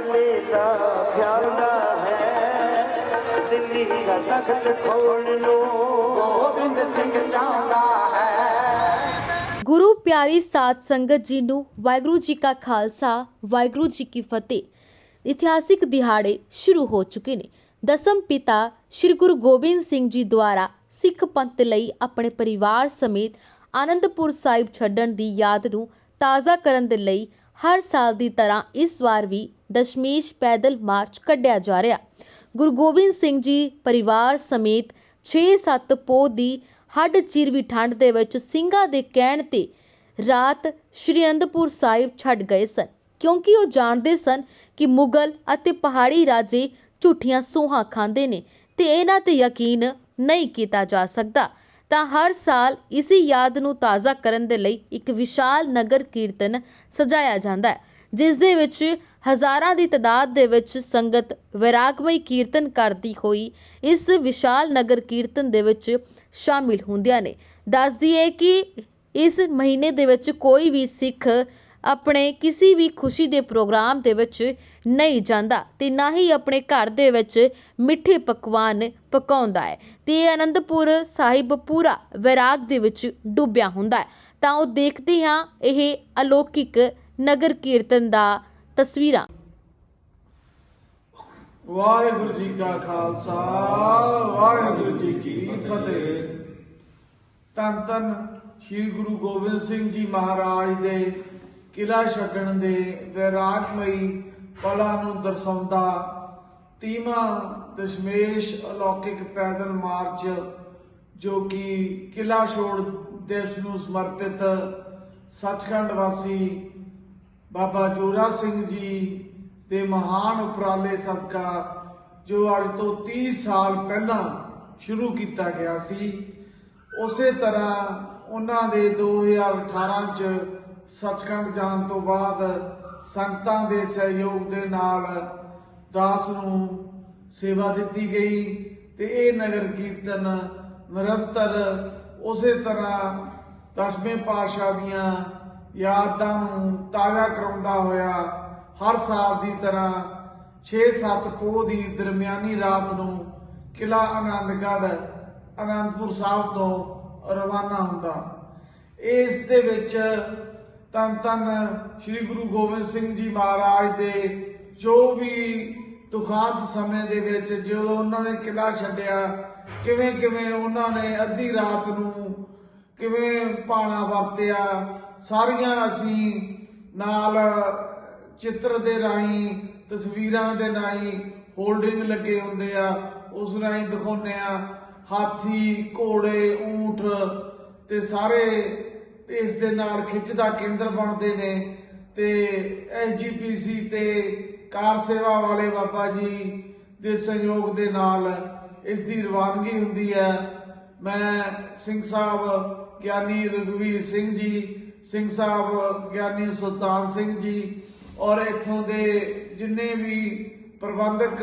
ਬਦਲੇ ਦਾ ਹੈ। ਦਿੱਲੀ ਦਾ ਤਖਤ ਖੋਲ ਲੋ ਗੋਬਿੰਦ ਸਿੰਘ ਚਾਹੁੰਦਾ ਹੈ। ਗੁਰੂ ਪਿਆਰੀ ਸਾਧ ਸੰਗਤ ਜੀ ਨੂੰ ਵਾਹਿਗੁਰੂ ਜੀ ਕਾ ਖਾਲਸਾ, ਵਾਹਿਗੁਰੂ ਜੀ ਕੀ ਫਤਿਹ। ਇਤਿਹਾਸਿਕ ਦਿਹਾੜੇ ਸ਼ੁਰੂ ਹੋ ਚੁੱਕੇ ਨੇ। ਦਸਮ ਪਿਤਾ ਸ੍ਰੀ ਗੁਰੂ ਗੋਬਿੰਦ ਸਿੰਘ ਜੀ ਦੁਆਰਾ ਸਿੱਖ ਪੰਥ ਲਈ ਆਪਣੇ ਪਰਿਵਾਰ ਸਮੇਤ ਆਨੰਦਪੁਰ ਸਾਹਿਬ ਛੱਡਣ ਦੀ ਯਾਦ ਨੂੰ ਤਾਜ਼ਾ ਕਰਨ ਦੇ ਲਈ ਹਰ ਸਾਲ ਦੀ ਤਰ੍ਹਾਂ ਇਸ ਵਾਰ ਵੀ ਦਸ਼ਮੇਸ਼ ਪੈਦਲ ਮਾਰਚ ਕੱਢਿਆ ਜਾ ਰਿਹਾ। ਗੁਰੂ ਗੋਬਿੰਦ ਸਿੰਘ ਜੀ ਪਰਿਵਾਰ ਸਮੇਤ 6-7 ਪੋਹ ਦੀ ਹੱਡ ਚੀਰਵੀ ਠੰਡ ਦੇ ਵਿੱਚ ਸਿੰਘਾਂ ਦੇ ਕਹਿਣ ਤੇ ਰਾਤ ਸ਼੍ਰੀ ਅਨੰਦਪੁਰ ਸਾਹਿਬ ਛੱਡ ਗਏ ਸਨ। ਕਿਉਂਕਿ ਉਹ ਜਾਣਦੇ ਸਨ ਕਿ ਮੁਗਲ ਅਤੇ ਪਹਾੜੀ ਰਾਜੇ ਝੂਠੀਆਂ ਸੋਹਾਂ ਖਾਂਦੇ ਨੇ ਤੇ ਇਹਨਾਂ ਤੇ ਯਕੀਨ ਨਹੀਂ ਕੀਤਾ ਜਾ ਸਕਦਾ। ਤਾਂ ਹਰ ਸਾਲ ਇਸੇ ਯਾਦ ਨੂੰ ਤਾਜ਼ਾ ਕਰਨ ਦੇ ਲਈ ਇੱਕ ਵਿਸ਼ਾਲ ਨਗਰ ਕੀਰਤਨ ਸਜਾਇਆ ਜਾਂਦਾ ਹੈ। ਜਿਸ ਦੇ ਵਿੱਚ ਹਜ਼ਾਰਾਂ ਦੀ ਤਾਦਾਦ ਦੇ ਵਿੱਚ ਸੰਗਤ ਵੈਰਾਗਮਈ ਕੀਰਤਨ ਕਰਦੀ ਹੋਈ ਇਸ ਵਿਸ਼ਾਲ ਨਗਰ ਕੀਰਤਨ ਦੇ ਵਿੱਚ ਸ਼ਾਮਿਲ ਹੁੰਦੀਆਂ ਨੇ। ਦੱਸਦੀ ਹੈ ਕਿ ਇਸ ਮਹੀਨੇ ਦੇ ਵਿੱਚ ਕੋਈ ਵੀ ਸਿੱਖ ਆਪਣੇ ਕਿਸੇ ਵੀ ਖੁਸ਼ੀ ਦੇ ਪ੍ਰੋਗਰਾਮ ਦੇ ਵਿੱਚ ਨਹੀਂ ਜਾਂਦਾ ਅਤੇ ਨਾ ਹੀ ਆਪਣੇ ਘਰ ਦੇ ਵਿੱਚ ਮਿੱਠੇ ਪਕਵਾਨ ਪਕਾਉਂਦਾ ਹੈ ਅਤੇ ਇਹ ਅਨੰਦਪੁਰ ਸਾਹਿਬ ਪੂਰਾ ਵੈਰਾਗ ਦੇ ਵਿੱਚ ਡੁੱਬਿਆ ਹੁੰਦਾ ਹੈ। ਤਾਂ ਉਹ ਦੇਖਦੇ ਹਾਂ ਇਹ ਅਲੌਕਿਕ ਨਗਰ ਕੀਰਤਨ ਦਾ ਤਸਵੀਰਾਂ। ਵਾਹਿਗੁਰੂ ਜੀ ਕਾ ਖਾਲਸਾ, ਵਾਹਿਗੁਰੂ ਜੀ ਕੀ ਫਤਿਹ। ਤਨ ਤਨ ਸ੍ਰੀ ਗੁਰੂ ਗੋਬਿੰਦ ਸਿੰਘ ਜੀ ਮਹਾਰਾਜ ਦੇ ਕਿਲਾ ਛੱਡਣ ਦੇ ਵਿਰਾਗਮਈ ਪਲਾਂ ਨੂੰ ਦਰਸਾਉਂਦਾ ਤੀਮਾ ਦਸ਼ਮੇਸ਼ ਅਲੌਕਿਕ ਪੈਦਲ ਮਾਰਚ, ਜੋ ਕਿ ਕਿਲਾ ਛੋੜ ਦਿਵਸ ਨੂੰ ਸਮਰਪਿਤ ਸੱਚਖੰਡ ਵਾਸੀ ਬਾਬਾ ਜੋਰਾ ਸਿੰਘ ਜੀ ਦੇ ਮਹਾਨ ਉਪਰਾਲੇ ਸਦਕਾ ਜੋ ਅੱਜ ਤੋਂ 30 ਸਾਲ ਪਹਿਲਾਂ ਸ਼ੁਰੂ ਕੀਤਾ ਗਿਆ ਸੀ, ਉਸੇ ਤਰ੍ਹਾਂ ਉਹਨਾਂ ਦੇ 2018 ਚ ਸੱਚਖੰਡ ਜਾਣ ਤੋਂ ਬਾਅਦ ਸੰਗਤਾਂ ਦੇ ਸਹਿਯੋਗ ਦੇ ਨਾਲ ਦਾਸ ਨੂੰ ਸੇਵਾ ਦਿੱਤੀ ਗਈ ਤੇ ਇਹ ਨਗਰ ਕੀਰਤਨ ਨਿਰੰਤਰ ਉਸੇ ਤਰ੍ਹਾਂ ਦਸਵੇਂ ਪਾਤਸ਼ਾਹ ਦੀਆਂ ਯਾਦਾਂ ਨੂੰ ਤਾਜ਼ਾ ਕਰਾਉਂਦਾ ਹੋਇਆ ਹਰ ਸਾਲ ਦੀ ਤਰ੍ਹਾਂ 6-7 ਪੋਹ ਦੀ ਦਰਮਿਆਨੀ ਰਾਤ ਨੂੰ ਕਿਲਾ ਆਨੰਦਗੜ੍ਹ, ਆਨੰਦਪੁਰ ਸਾਹਿਬ ਤੋਂ ਰਵਾਨਾ ਹੁੰਦਾ। ਇਸ ਦੇ ਵਿੱਚ ਤਨ ਤਨ ਸ੍ਰੀ ਗੁਰੂ ਗੋਬਿੰਦ ਸਿੰਘ ਜੀ ਮਹਾਰਾਜ ਦੇ ਜੋ ਵੀ ਦੁਖਾਂਤ ਸਮੇਂ ਦੇ ਵਿੱਚ ਜਦੋਂ ਉਹਨਾਂ ਨੇ ਕਿਲਾ ਛੱਡਿਆ ਕਿਵੇਂ ਕਿਵੇਂ ਉਹਨਾਂ ਨੇ ਅੱਧੀ ਰਾਤ ਨੂੰ ਕਿਵੇਂ ਪਾਣਾ ਵਰਤਿਆ, ਸਾਰੀਆਂ ਅਸੀਂ ਨਾਲ ਚਿੱਤਰ ਦੇ ਰਾਹੀਂ, ਤਸਵੀਰਾਂ ਦੇ ਰਾਹੀਂ ਹੋਲਡਿੰਗ ਲੱਗੇ ਹੁੰਦੇ ਆ, ਉਸ ਰਾਹੀਂ ਦਿਖਾਉਂਦੇ ਆ, ਹਾਥੀ, ਘੋੜੇ, ਊਠ ਤੇ ਸਾਰੇ ਇਸ ਦੇ ਨਾਲ ਖਿੱਚ ਦਾ ਕੇਂਦਰ ਬਣਦੇ ਨੇ ਤੇ ਐਸਜੀਪੀਸੀ ਤੇ ਕਾਰ ਸੇਵਾ ਵਾਲੇ ਬਾਬਾ ਜੀ ਦੇ ਸਹਿਯੋਗ ਦੇ ਨਾਲ ਇਸ ਦੀ ਰਵਾਨਗੀ ਹੁੰਦੀ ਹੈ। ਮੈਂ ਸਿੰਘ ਸਾਹਿਬ ਗਿਆਨੀ ਰਘਵੀਰ ਸਿੰਘ ਜੀ, ਸਿੰਘ ਸਾਹਿਬ ਗਿਆਨੀ ਸੁਲਤਾਨ ਸਿੰਘ ਜੀ, ਔਰ ਇੱਥੋਂ ਦੇ ਜਿੰਨੇ ਵੀ ਪ੍ਰਬੰਧਕ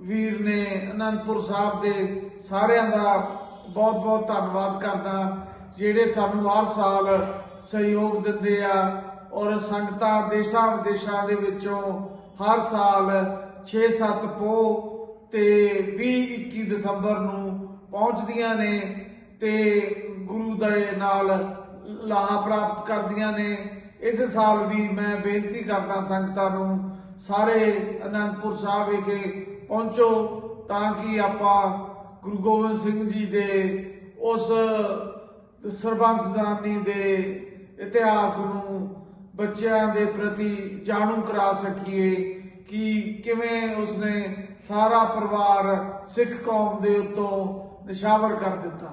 ਵੀਰ ਨੇ ਅਨੰਦਪੁਰ ਸਾਹਿਬ ਦੇ, ਸਾਰਿਆਂ ਦਾ ਬਹੁਤ ਬਹੁਤ ਧੰਨਵਾਦ ਕਰਦਾ, ਜਿਹੜੇ ਸਾਨੂੰ ਹਰ ਸਾਲ ਸਹਿਯੋਗ ਦਿੰਦੇ ਆ, ਔਰ ਸੰਗਤਾਂ ਦੇਸ਼ਾਂ ਵਿਦੇਸ਼ਾਂ ਦੇ ਵਿੱਚੋਂ ਹਰ ਸਾਲ 6-7 ਪੋ ਤੇ 20-21 ਦਸੰਬਰ ਨੂੰ ਪਹੁੰਚਦੀਆਂ ਨੇ, ਤੇ ਦੇ ਨਾਲ ਲਾਹਾ ਪ੍ਰਾਪਤ ਕਰਦੀਆਂ ਨੇ। ਇਸ ਸਾਲ ਵੀ ਮੈਂ ਬੇਨਤੀ ਕਰਦਾ ਸੰਗਤਾਂ ਨੂੰ, ਸਾਰੇ ਅਨੰਦਪੁਰ ਸਾਹਿਬ ਵਿਖੇ ਪਹੁੰਚੋ ਤਾਂ ਕਿ ਆਪਾਂ ਗੁਰੂ ਗੋਬਿੰਦ ਸਿੰਘ ਜੀ ਦੇ ਉਸ ਸਰਬੰਸਦਾਨੀ ਦੇ ਇਤਿਹਾਸ ਨੂੰ ਬੱਚਿਆਂ ਦੇ ਪ੍ਰਤੀ ਜਾਣੂ ਕਰਾ ਸਕੀਏ ਕਿ ਕਿਵੇਂ ਉਸਨੇ ਸਾਰਾ ਪਰਿਵਾਰ ਸਿੱਖ ਕੌਮ ਦੇ ਉੱਤੋਂ ਨਿਸ਼ਾਵਰ ਕਰ ਦਿੱਤਾ।